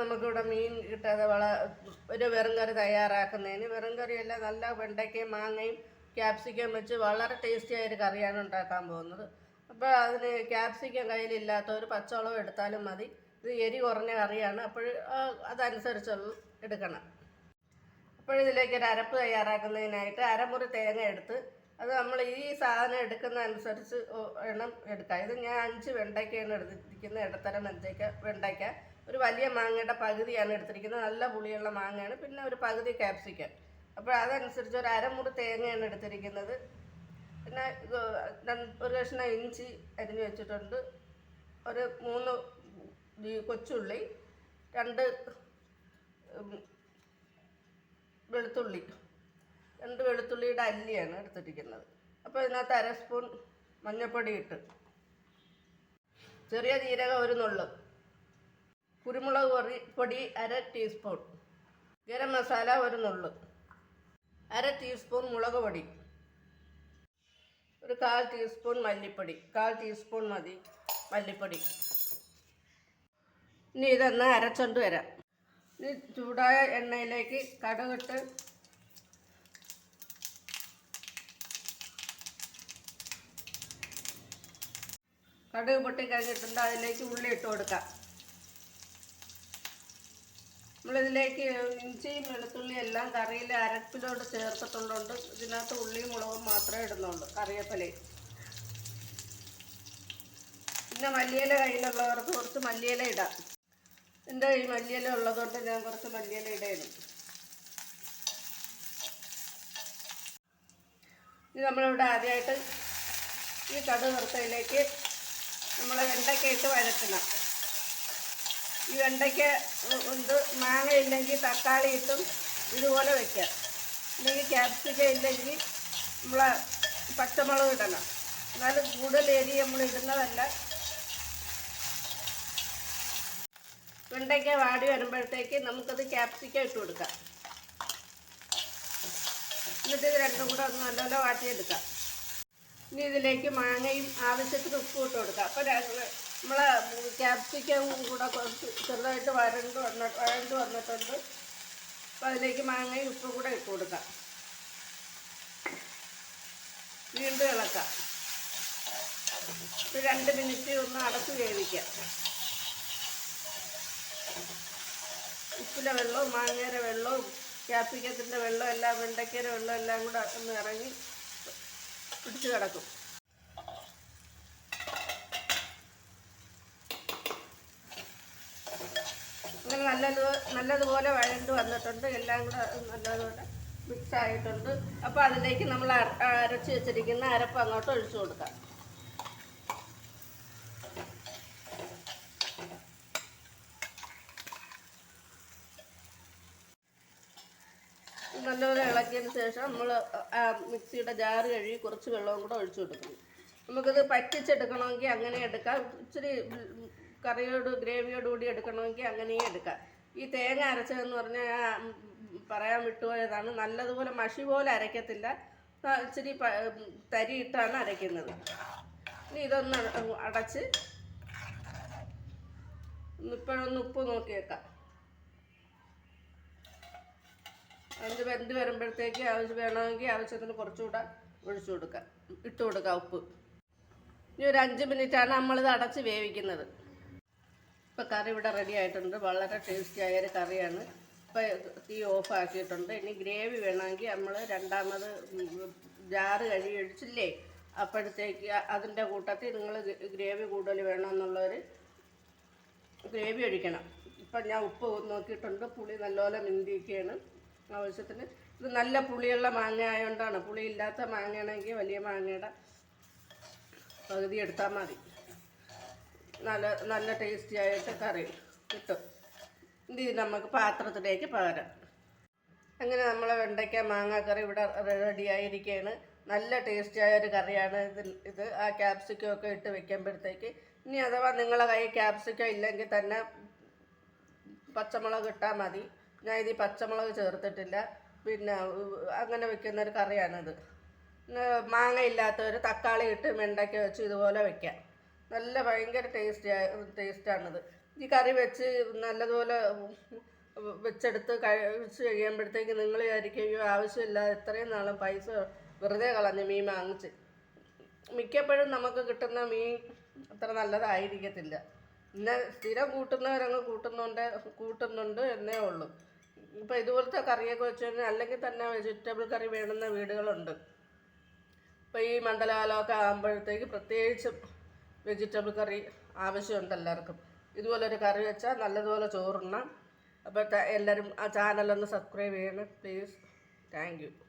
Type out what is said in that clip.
നമുക്കിവിടെ മീൻ കിട്ടാതെ വള ഒരു വെറും കറി തയ്യാറാക്കുന്നതിന് വെറും കറിയല്ല നല്ല വെണ്ടയ്ക്കയും മാങ്ങയും ക്യാപ്സിക്കം വെച്ച് വളരെ ടേസ്റ്റി ആയ ഒരു കറിയാണ് ഉണ്ടാക്കാൻ പോകുന്നത്. അപ്പോൾ അതിന് ക്യാപ്സിക്കം കയ്യിലില്ലാത്ത ഒരു പച്ചവളം എടുത്താലും മതി. ഇത് എരി കുറഞ്ഞ കറിയാണ്. അപ്പോൾ അതനുസരിച്ച് എടുക്കണം. അപ്പോൾ ഇതിലേക്ക് ഒരു അരപ്പ് തയ്യാറാക്കുന്നതിനായിട്ട് അരമുറി തേങ്ങ എടുത്ത് അത് നമ്മൾ ഈ സാധനം എടുക്കുന്ന അനുസരിച്ച് എണ്ണം എടുക്കാം. ഇത് ഞാൻ അഞ്ച് വെണ്ടയ്ക്കയാണ് എടുത്തിരിക്കുന്നത്. ഇടത്തരം വെണ്ടയ്ക്ക വെണ്ടയ്ക്ക. ഒരു വലിയ മാങ്ങയുടെ പകുതിയാണ് എടുത്തിരിക്കുന്നത്. നല്ല പുളിയുള്ള മാങ്ങയാണ്. പിന്നെ ഒരു പകുതി ക്യാപ്സിക്കം അപ്പോൾ അതനുസരിച്ച് ഒരു അരമുറി തേങ്ങയാണ് എടുത്തിരിക്കുന്നത്. പിന്നെ ഒരു കഷ്ണം ഇഞ്ചി അരിഞ്ഞു വെച്ചിട്ടുണ്ട്. ഒരു മൂന്ന് കൊച്ചുള്ളി രണ്ട് വെളുത്തുള്ളി. രണ്ട് വെളുത്തുള്ളിയുടെ അല്ലിയാണ് എടുത്തിരിക്കുന്നത്. അപ്പോൾ ഇതിനകത്ത് അര സ്പൂൺ മഞ്ഞൾപ്പൊടി ഇട്ട്. ചെറിയ ജീരകം ഒരു നുള്ളു. കുരുമുളക് പൊടി പൊടി അര ടീസ്പൂൺ ഗരം മസാല ഒരു നുള്ളു. അര ടീസ്പൂൺ മുളക് പൊടി. ഒരു കാൽ ടീസ്പൂൺ മല്ലിപ്പൊടി. കാൽ ടീസ്പൂൺ മതി മല്ലിപ്പൊടി. ഇനി ഇതൊന്ന് അരച്ചോണ്ട് വരാം. ഇനി ചൂടായ എണ്ണയിലേക്ക് കടുകിട്ട് കടുക് പൊട്ടി കഴിഞ്ഞിട്ടുണ്ട് അതിലേക്ക് ഉള്ളി ഇട്ട് കൊടുക്കാം. നമ്മളിതിലേക്ക് ഇഞ്ചിയും വെളുത്തുള്ളിയും എല്ലാം കറിയിൽ അരപ്പിലോട് ചേർത്തിട്ടുള്ളതുകൊണ്ട് ഇതിനകത്ത് ഉള്ളിയും മുളകും മാത്രമേ ഇടുന്നുള്ളൂ കറിവേപ്പിലയും. പിന്നെ മല്ലിയില കയ്യിലുള്ളവർക്ക് കുറച്ച് മല്ലിയില ഇടാം. എന്റെ ഈ മല്ലിയില ഉള്ളതുകൊണ്ട് ഞാൻ കുറച്ച് മല്ലിയില ഇടയിടും ഇത് നമ്മളിവിടെ ആദ്യമായിട്ട് ഈ കടുക് നമ്മൾ വെണ്ടയ്ക്ക ഇട്ട് വഴറ്റണം. ഈ വെണ്ടയ്ക്ക് ഉണ്ട്. മാങ്ങ ഇല്ലെങ്കിൽ തക്കാളി ഇട്ടും ഇതുപോലെ വെക്കാം ഇല്ലെങ്കിൽ ക്യാപ്സിക്കം ഇല്ലെങ്കിൽ നമ്മൾ പച്ചമുളക് ഇടണം. എന്നാലും കൂടുതൽ നമ്മൾ ഇടുന്നതല്ല. വെണ്ടയ്ക്ക വാടി വരുമ്പോഴത്തേക്ക് നമുക്കത് ക്യാപ്സിക്കം ഇട്ട് കൊടുക്കാം. എന്നിട്ട് ഇത് രണ്ടും കൂടെ ഒന്ന് നല്ലപോലെ വാട്ടിയെടുക്കാം. ഇനി ഇതിലേക്ക് മാങ്ങയും ആവശ്യത്തിന് ഉപ്പും ഇട്ട് കൊടുക്കാം. അപ്പോൾ നമ്മൾ ക്യാപ്സിക്കും കൂടെ കുറച്ച് ചെറുതായിട്ട് വരണ്ട് വന്ന വരണ്ട് വന്നിട്ടുണ്ട്. അപ്പോൾ അതിലേക്ക് മാങ്ങയും ഉപ്പും കൂടെ ഇട്ട് കൊടുക്കാം. വീണ്ടും ഇളക്കാം. ഒരു രണ്ട് മിനിറ്റ് ഒന്ന് അടച്ച് വേവിക്കാം. ഉപ്പിലെ വെള്ളവും മാങ്ങയുടെ വെള്ളവും ക്യാപ്സിക്കത്തിന്റെ വെള്ളം എല്ലാം വെണ്ടയ്ക്കയുടെ വെള്ളം എല്ലാം കൂടെ ഒന്ന് ഇറങ്ങി പിടിച്ച് കിടക്കും. നല്ലത് നല്ലതുപോലെ വഴണ്ട് വന്നിട്ടുണ്ട്. എല്ലാം കൂടെ നല്ലതുപോലെ മിക്സ് ആയിട്ടുണ്ട്. അപ്പോൾ അതിലേക്ക് നമ്മൾ അര- അരച്ച് വെച്ചിരിക്കുന്ന അരപ്പ് അങ്ങോട്ട് ഒഴിച്ചു കൊടുക്കാം. നല്ലപോലെ ഇളക്കിയതിന് ശേഷം നമ്മൾ മിക്സിയുടെ ജാറ് കഴുകി കുറച്ച് വെള്ളവും കൂടെ ഒഴിച്ചു കൊടുക്കണം. നമുക്കിത് പറ്റിച്ചെടുക്കണമെങ്കിൽ അങ്ങനെ എടുക്കാം. ഇച്ചിരി കറിയോട് ഗ്രേവിയോട് കൂടി എടുക്കണമെങ്കിൽ അങ്ങനെയും എടുക്കാം. ഈ തേങ്ങ അരച്ചതെന്ന് പറഞ്ഞാൽ പറയാൻ വിട്ടുപോയതാണ്. നല്ലതുപോലെ മഷി പോലെ അരയ്ക്കത്തില്ല. ഇച്ചിരി തരിയിട്ടാണ് അരയ്ക്കുന്നത്. ഇനി ഇതൊന്ന് അട- അടച്ച് ഇപ്പോഴൊന്ന് ഉപ്പ് നോക്കിയേക്കാം. അതിന് വെന്ത് വരുമ്പോഴത്തേക്ക് ആവശ്യം വേണമെങ്കിൽ ആവശ്യത്തിന് കുറച്ചുകൂടെ ഒഴിച്ചു കൊടുക്കാം. ഇട്ട് കൊടുക്കാം ഉപ്പ്. ഇനി ഒരു അഞ്ച് മിനിറ്റാണ് നമ്മളിത് അടച്ച് വേവിക്കുന്നത്. ഇപ്പോൾ കറി ഇവിടെ റെഡി ആയിട്ടുണ്ട്. വളരെ ടേസ്റ്റി ആയൊരു കറിയാണ്. ഇപ്പോൾ തീ ഓഫ് ആക്കിയിട്ടുണ്ട്. ഇനി ഗ്രേവി വേണമെങ്കിൽ നമ്മൾ രണ്ടാമത് ജാറ് കഴുകി ഒഴിച്ചില്ലേ? അപ്പോഴത്തേക്ക് അതിന്റെ കൂട്ടത്തിൽ നിങ്ങൾ ഗ്രേവി കൂടുതൽ വേണമെന്നുള്ളവർ ഗ്രേവി ഒഴിക്കണം. ഇപ്പം ഞാൻ ഉപ്പ് നോക്കിയിട്ടുണ്ട്. പുളി നല്ലപോലെ മിന്തിയൊക്കെയാണ് ആവശ്യത്തിന്. ഇത് നല്ല പുളിയുള്ള മാങ്ങ ആയതുകൊണ്ടാണ് പുളിയില്ലാത്ത മാങ്ങയാണെങ്കിൽ വലിയ മാങ്ങയുടെ പകുതി എടുത്താൽ മതി. നല്ല നല്ല ടേസ്റ്റി ആയിട്ട് കറി കിട്ടും. ഇത് നമുക്ക് പാത്രത്തിലേക്ക് പകരാം. അങ്ങനെ നമ്മളെ വെണ്ടയ്ക്ക മാങ്ങ കറി ഇവിടെ റെഡി ആയിരിക്കുകയാണ് നല്ല ടേസ്റ്റി ആയ ഒരു കറിയാണ് ഇതിൽ ഇത്. ആ ക്യാപ്സിക്കം ഒക്കെ ഇട്ട് വെക്കുമ്പോഴത്തേക്ക് ഇനി അഥവാ നിങ്ങളെ കൈ ക്യാപ്സിക്കം ഇല്ലെങ്കിൽ തന്നെ പച്ചമുളക് ഇട്ടാൽ മതി. ഞാൻ ഇതിൽ പച്ചമുളക് ചേർത്തിട്ടില്ല. പിന്നെ അങ്ങനെ വെക്കുന്ന ഒരു കറിയാണിത്. മാങ്ങ ഇല്ലാത്തവർ തക്കാളി ഇട്ട് വെണ്ടയ്ക്ക വെച്ച് ഇതുപോലെ വെക്കാം. നല്ല ഭയങ്കര ടേസ്റ്റി ടേസ്റ്റാണിത് ഈ കറി വെച്ച് നല്ലതുപോലെ വെച്ചെടുത്ത് കഴിച്ച് കഴിയുമ്പോഴത്തേക്ക് നിങ്ങൾ വിചാരിക്കുകയോ ആവശ്യമില്ല ഇത്രയും നാളും പൈസ വെറുതെ കളഞ്ഞ് മീൻ വാങ്ങിച്ച്. മിക്കപ്പോഴും നമുക്ക് കിട്ടുന്ന മീൻ അത്ര നല്ലതായിരിക്കത്തില്ല. പിന്നെ സ്ഥിരം കൂട്ടുന്നവരങ്ങ് കൂട്ടുന്നുണ്ട് കൂട്ടുന്നുണ്ട് എന്നേ ഉള്ളൂ. ഇപ്പം ഇതുപോലത്തെ കറിയൊക്കെ വെച്ച് കഴിഞ്ഞാൽ അല്ലെങ്കിൽ തന്നെ വെജിറ്റബിൾ കറി വേണ്ടുന്ന വീടുകളുണ്ട്. ഇപ്പോൾ ഈ മണ്ഡലകാലമൊക്കെ ആകുമ്പോഴത്തേക്ക് പ്രത്യേകിച്ചും വെജിറ്റബിൾ കറി ആവശ്യമുണ്ട് എല്ലാവർക്കും. ഇതുപോലൊരു കറി വെച്ചാൽ നല്ലതുപോലെ ചോറുണ്ണാം അപ്പോൾ എല്ലാവരും ആ ചാനലൊന്ന് സബ്സ്ക്രൈബ് ചെയ്യണം പ്ലീസ് താങ്ക്